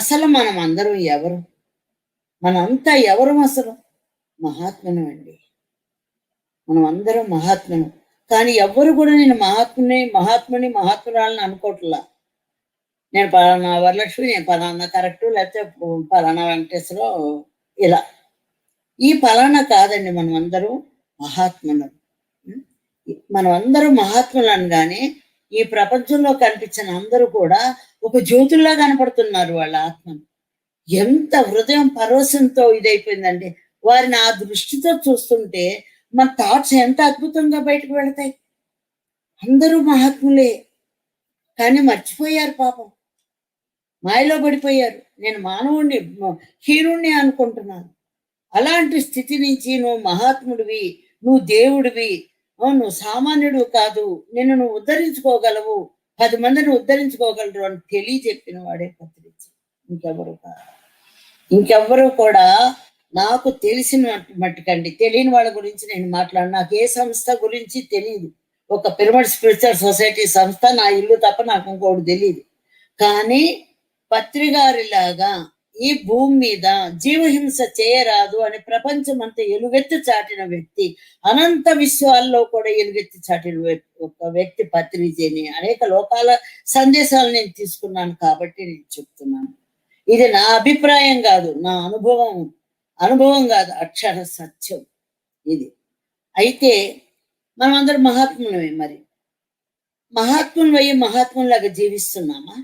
అసలు మనం అందరం ఎవరు? మనంతా ఎవరు అసలు? మహాత్మను అండి. మనం అందరం మహాత్మను కానీ ఎవ్వరు కూడా నేను మహాత్ముని మహాత్ముని మహాత్మురాలని అనుకోవట్లా నేను పలానా వరలక్ష్మి నేను పలానా కరెక్ట్ లేకపోతే పలానా వెంకటేశ్వరరావు ఇలా. ఈ పలానా కాదండి మనం అందరం మహాత్ములు. మనం అందరం మహాత్ములు అనగానే ఈ ప్రపంచంలో కనిపించిన అందరూ కూడా ఒక జ్యోతుల్లా కనపడుతున్నారు వాళ్ళ ఆత్మను ఎంత హృదయం పరవశంతో ఇదైపోయిందండి వారిని ఆ దృష్టితో చూస్తుంటే మన థాట్స్ ఎంత అద్భుతంగా బయటకు వెళతాయి. అందరూ మహాత్ములే. కానీ మర్చిపోయారు పాపం. మాయలో పడిపోయారు. నేను మానవుణ్ణి హీరుణ్ణి అనుకుంటున్నాను. అలాంటి స్థితి నుంచి నువ్వు మహాత్ముడివి నువ్వు దేవుడివి. నువ్వు సామాన్యుడు కాదు. నిన్ను నువ్వు ఉద్ధరించుకోగలవు. పది మందిని ఉద్ధరించుకోగలరు అని తెలియజెప్పిన వాడే పత్రిక. ఇంకెవరు కాదు ఇంకెవ్వరు కూడా నాకు తెలిసిన మట్టుకండి. తెలియని వాళ్ళ గురించి నేను మాట్లాడు నాకు ఏ సంస్థ గురించి తెలియదు ఒక పిరమిడ్ స్పిరిచువల్ సొసైటీ సంస్థ నా ఇల్లు తప్ప నాకు ఇంకోటి తెలియదు కానీ పత్రికారిలాగా ఈ భూమి మీద జీవహింస చేయరాదు అని ప్రపంచం అంతా ఎలుగెత్తి చాటిన వ్యక్తి అనంత విశ్వాల్లో కూడా ఎలుగెత్తి చాటిన ఒక వ్యక్తి పత్రిజీని. అనేక లోకాల సందేశాలు నేను తీసుకున్నాను కాబట్టి నేను చెప్తున్నాను. ఇది నా అభిప్రాయం కాదు నా అనుభవం అనుభవం కాదు అక్షర సత్యం ఇది. అయితే మనం అందరం మహాత్ములమే మరి. మహాత్ములు అయ్యి మహాత్ములాగా జీవిస్తున్నామా?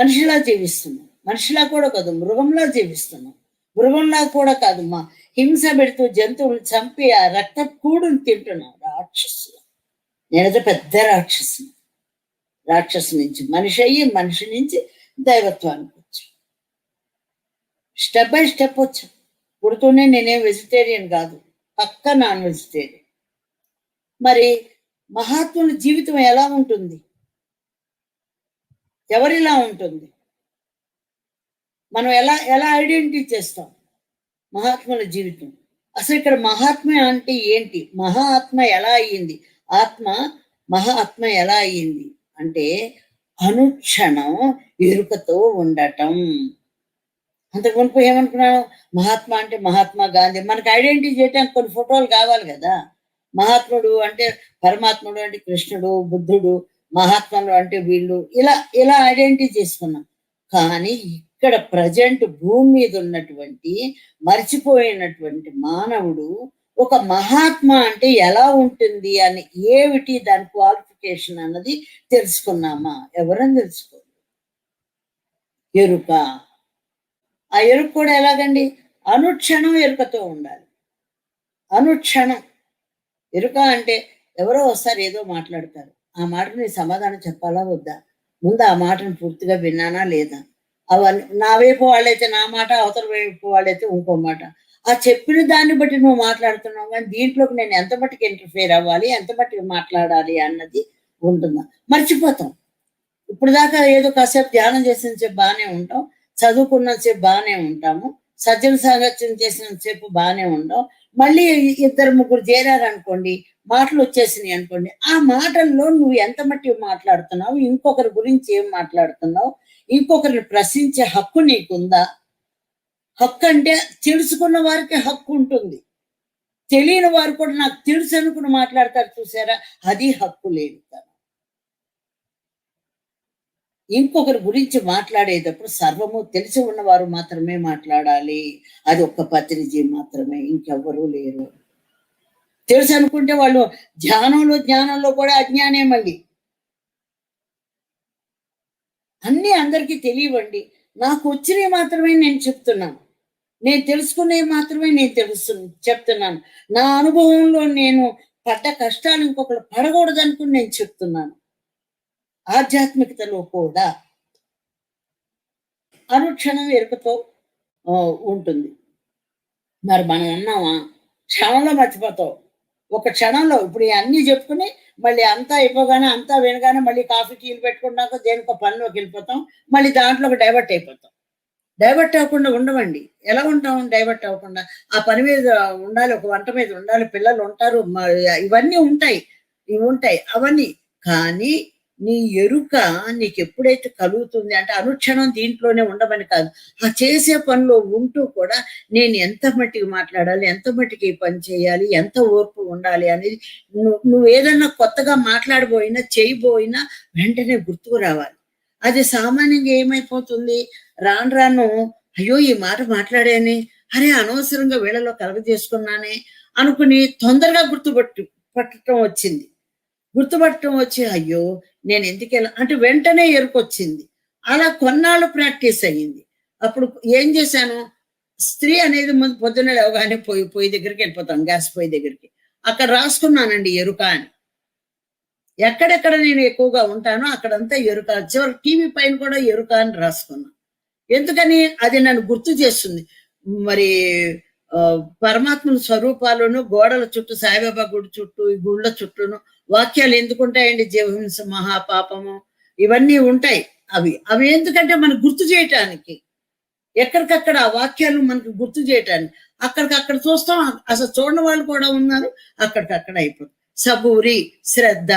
మనిషిలా జీవిస్తున్నాం. మనిషిలా కూడా కాదు మృగంలా జీవిస్తున్నాం. మృగంలా కూడా కాదు మా హింస పెడుతూ జంతువులు చంపి ఆ రక్త కూడుని తింటున్నాం రాక్షసులు. నేనైతే పెద్ద రాక్షసుని. రాక్షసు నుంచి మనిషి అయ్యి మనిషి నుంచి దైవత్వానికి వచ్చాం. స్టెప్ బై స్టెప్ వచ్చాం. పుడుతూనే నేనేం వెజిటేరియన్ కాదు పక్క నాన్ వెజిటేరియన్. మరి మహాత్ముల జీవితం ఎలా ఉంటుంది? ఎవరిలా ఉంటుంది? మనం ఎలా ఎలా ఐడెంటిటీ చేస్తాం? మహాత్ముల జీవితం. అసలు ఇక్కడ మహాత్మ అంటే ఏంటి? మహాత్మ ఎలా అయ్యింది? ఆత్మ మహాత్మ ఎలా అయ్యింది? అంటే అనుక్షణం ఎరుకతో ఉండటం. అంతకు మునుపు ఏమనుకున్నాను మహాత్మా అంటే మహాత్మా గాంధీ. మనకు ఐడెంటిటీ చేయడానికి కొన్ని ఫోటోలు కావాలి కదా. మహాత్ముడు అంటే పరమాత్ముడు అంటే కృష్ణుడు బుద్ధుడు మహాత్ములు అంటే వీళ్ళు ఇలా ఇలా ఐడెంటిటీ చేసుకున్నాం. కానీ ఇక్కడ ప్రజెంట్ భూమి మీద ఉన్నటువంటి మర్చిపోయినటువంటి మానవుడు ఒక మహాత్మ అంటే ఎలా ఉంటుంది అని ఏమిటి దాని క్వాలిఫికేషన్ అన్నది తెలుసుకున్నామా? ఎవరని తెలుసుకో? ఎరుక. ఆ ఎరుక కూడా ఎలాగండి? అనుక్షణం ఎరుకతో ఉండాలి. అనుక్షణం. ఎరుక అంటే ఎవరో వస్తారు ఏదో మాట్లాడతారు. ఆ మాటని సమాధానం చెప్పాలా వద్దా? ముందు ఆ మాటను పూర్తిగా విన్నానా లేదా? అవన్నీ నా వైపు వాళ్ళైతే నా మాట అవతల వైపు వాళ్ళైతే ఇంకో మాట. ఆ చెప్పిన దాన్ని బట్టి నువ్వు మాట్లాడుతున్నావు కానీ దీంట్లోకి నేను ఎంత మట్టుకు ఇంటర్ఫేర్ అవ్వాలి ఎంత మట్టుకు మాట్లాడాలి అన్నది ఉంటుందా? మర్చిపోతాం. ఇప్పుడు దాకా ఏదో కాసేపు ధ్యానం చేసిన సేపు బాగానే ఉంటాం చదువుకున్న సేపు బాగానే ఉంటాము సజ్జన సాంగత్యం చేసిన సేపు బాగానే ఉంటాం. మళ్ళీ ఇద్దరు ముగ్గురు చేరారనుకోండి మాటలు వచ్చేసినాయి అనుకోండి. ఆ మాటల్లో నువ్వు ఎంత మట్టి మాట్లాడుతున్నావు? ఇంకొకరి గురించి ఏం మాట్లాడుతున్నావు? ఇంకొకరిని ప్రశ్నించే హక్కు నీకుందా? హక్కు అంటే తెలుసుకున్న వారికి హక్కు ఉంటుంది. తెలియని వారు కూడా నాకు తెలుసు అనుకుని మాట్లాడతారు చూసారా? అది హక్కు లేదు ఇంకొకరి గురించి మాట్లాడేటప్పుడు సర్వము తెలిసి ఉన్నవారు మాత్రమే మాట్లాడాలి. అది ఒక్క పత్రిజీ మాత్రమే. ఇంకెవ్వరూ లేరు. తెలుసు అనుకుంటే వాళ్ళు ధ్యానంలో జ్ఞానంలో కూడా అజ్ఞానే మళ్ళీ అన్ని అందరికీ తెలియవండి. నాకు వచ్చినవి మాత్రమే నేను చెప్తున్నాను. నేను తెలుసుకునేవి మాత్రమే నేను తెలుసు చెప్తున్నాను. నా అనుభవంలో నేను పడ్డ కష్టాలు ఇంకొకరు పడకూడదు అనుకుని నేను చెప్తున్నాను. ఆధ్యాత్మికతలో కూడా అనుక్షణం ఎరుకతో ఉంటుంది. మరి మనం ఉన్నామా క్షణంలో మర్చిపోతావు ఒక క్షణంలో ఇప్పుడు అన్నీ చెప్పుకుని మళ్ళీ అంతా అయిపోగానే అంతా వినగానే మళ్ళీ కాఫీ టీలు పెట్టుకున్నాక దేనికో పనిలోకి వెళ్ళిపోతాం. మళ్ళీ దాంట్లోకి డైవర్ట్ అయిపోతాం. డైవర్ట్ అవ్వకుండా ఉండవండి ఎలా ఉంటాం? డైవర్ట్ అవ్వకుండా. ఆ పని మీద ఉండాలి ఒక వంట మీద ఉండాలి పిల్లలు ఉంటారు ఇవన్నీ ఉంటాయి. ఇవి ఉంటాయి. అవన్నీ. కానీ నీ ఎరుక నీకు ఎప్పుడైతే కలుగుతుంది అంటే అనుక్షణం దీంట్లోనే ఉండమని కాదు. ఆ చేసే పనిలో ఉంటూ కూడా నేను ఎంత మట్టికి మాట్లాడాలి ఎంత మట్టికి పని చేయాలి ఎంత ఓర్పు ఉండాలి అనేది నువ్వు నువ్వు ఏదన్నా కొత్తగా మాట్లాడబోయినా చేయబోయినా వెంటనే గుర్తుకు రావాలి. అది సామాన్యంగా ఏమైపోతుంది? రాను రాను అయ్యో ఈ మాట మాట్లాడానే అరే అనవసరంగా వీళ్ళలో కలగజేసుకున్నానే అనుకుని తొందరగా గుర్తుపట్టు పట్టడం వచ్చింది. గుర్తుపట్టడం వచ్చి అయ్యో నేను ఎందుకు ఎలా అంటే వెంటనే ఎరుకొచ్చింది అలా కొన్నాళ్ళు ప్రాక్టీస్ అయ్యింది. అప్పుడు ఏం చేశాను? స్త్రీ అనేది ముందు పొద్దున్న లేవగానే పొయ్యి పొయ్యి దగ్గరికి వెళ్ళిపోతాం గ్యాస్ పొయ్యి దగ్గరికి. అక్కడ రాసుకున్నానండి ఎరుక అని. ఎక్కడెక్కడ నేను ఎక్కువగా ఉంటానో అక్కడంతా ఎరుక. చివరి టీవీ పైన కూడా ఎరుక అని రాసుకున్నాను ఎందుకని? అది నన్ను గుర్తు చేస్తుంది. మరి పరమాత్మ స్వరూపాలను గోడల చుట్టూ సాయిబాబా గుడి చుట్టూ ఈ గుళ్ళ చుట్టూను వాక్యాలు ఎందుకు ఉంటాయండి జీవహింస మహాపాపము ఇవన్నీ ఉంటాయి అవి. అవి ఎందుకంటే మనకు గుర్తు చేయటానికి. ఎక్కడికక్కడ ఆ వాక్యాలు మనకు గుర్తు చేయటానికి. అక్కడికక్కడ చూస్తాం అసలు చూడని వాళ్ళు కూడా ఉన్నారు అక్కడికక్కడ అయిపోతుంది. సబూరి శ్రద్ధ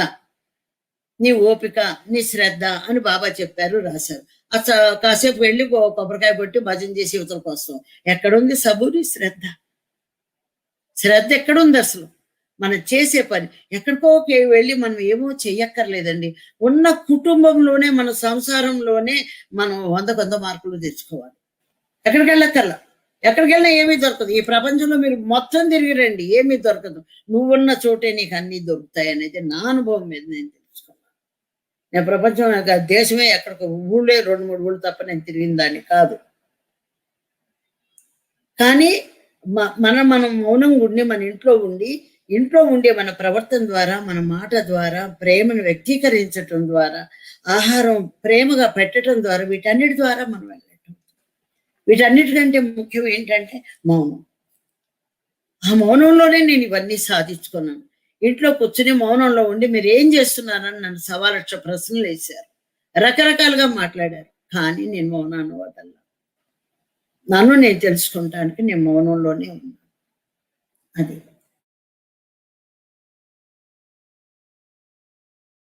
నీ ఓపిక నీ శ్రద్ధ అని బాబా చెప్పారు రాశారు. అసలు కాసేపు వెళ్ళి కొబ్బరికాయ కొట్టి భజన చేసి యువతలకు వస్తాం. ఎక్కడుంది సబూరి? శ్రద్ధ. శ్రద్ధ ఎక్కడుంది అసలు? మనం చేసే పని. ఎక్కడికో వెళ్ళి మనం ఏమో చెయ్యక్కర్లేదండి. ఉన్న కుటుంబంలోనే మన సంసారంలోనే మనం వంద వంద మార్కులు తెచ్చుకోవాలి. ఎక్కడికి వెళ్ళక్కర్లా? ఎక్కడికి వెళ్ళినా ఏమీ దొరకదు. ఈ ప్రపంచంలో మీరు మొత్తం తిరిగి రండి. ఏమీ దొరకదు. నువ్వున్న చోటే నీకు అన్ని దొరుకుతాయి అనేది నా అనుభవం మీద నేను తెలుసుకున్నాను. నేను ప్రపంచం దేశమే ఎక్కడికి ఊళ్ళే రెండు మూడు ఊళ్ళు తప్ప నేను తిరిగిన దాన్ని కాదు. కానీ మ- మనం మనం మౌనం ఉండి మన ఇంట్లో ఉండి ఇంట్లో ఉండే మన ప్రవర్తన ద్వారా మన మాట ద్వారా ప్రేమను వ్యక్తీకరించటం ద్వారా ఆహారం ప్రేమగా పెట్టడం ద్వారా వీటన్నిటి ద్వారా మనం వెళ్ళటం. వీటన్నిటికంటే ముఖ్యం ఏంటంటే మౌనం. ఆ మౌనంలోనే నేను ఇవన్నీ సాధించుకున్నాను. ఇంట్లో కూర్చుని మౌనంలో ఉండి మీరు ఏం చేస్తున్నారని నన్ను సవాలక్ష ప్రశ్నలు వేశారు. రకరకాలుగా మాట్లాడారు. కానీ నేను మౌనాన్ని వదల్లా నన్ను నేను తెలుసుకుంటానికి నేను మౌనంలోనే ఉన్నాను. అది.